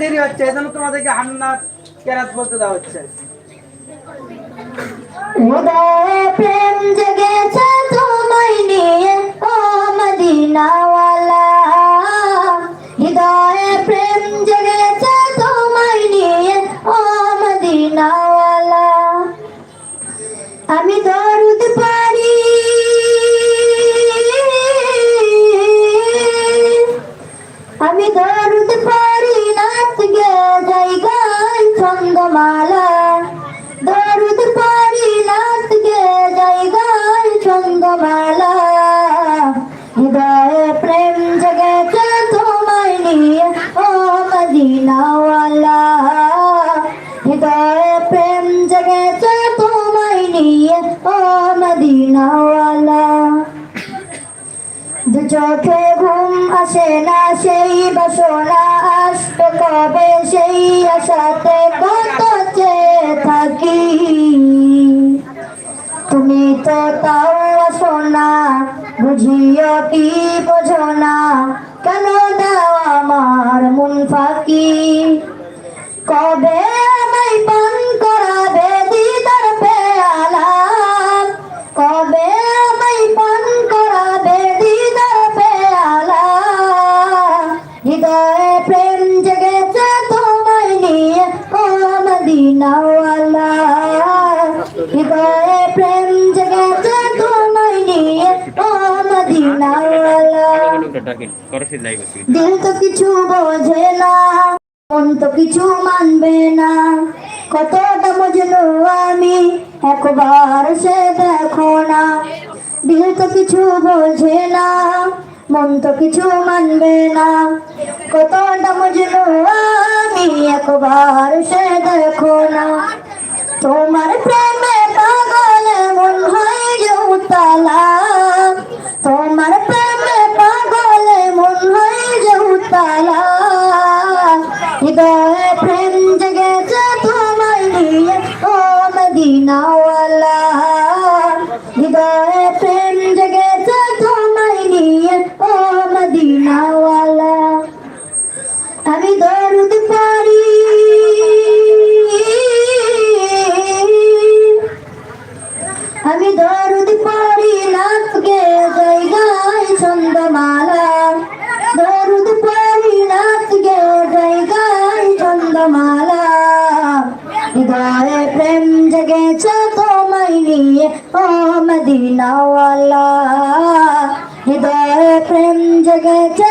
দেরি হচ্ছে হান্নাত কেরাত বলতে দেওয়া হচ্ছে। তোমায় নিয়ে মদিনাওয়ালা দু চোখে ঘুম আসে না, সেই বাসনা আসবে কবে? সেই আশাতে কত থাকি। তুমি তো তাও আসো না, বুঝিও কি বোঝো না, কেন দাও আমার মন ফাঁকি? কবে দিল তো কিছু বোঝে না, মন তো কিছু মানবে না। কতটা মজনু আমি, একবার সে দেখো না। দিল তো কিছু বোঝে না, মন তো কিছু মানবে না। কতটা আমি একবার সে দেখো না। তোমার প্রেমে পাগল মন হয় যে উতালা। তোমার প্রেমে পাগল মন হয় যে উতালা। হৃদয়ে প্রেম জেগেছে তোমায় নিয়ে, ও মদিনাওয়ালা। হৃদয়ে ছন্দমালা দরুদ পারি নাচ গে জায়গায় ছন্দমালা হৃদয়ে প্রেম জেগেছে তোমায় নিয়ে, ও মদিনাওয়ালা। হৃদয়ে প্রেম জেগেছে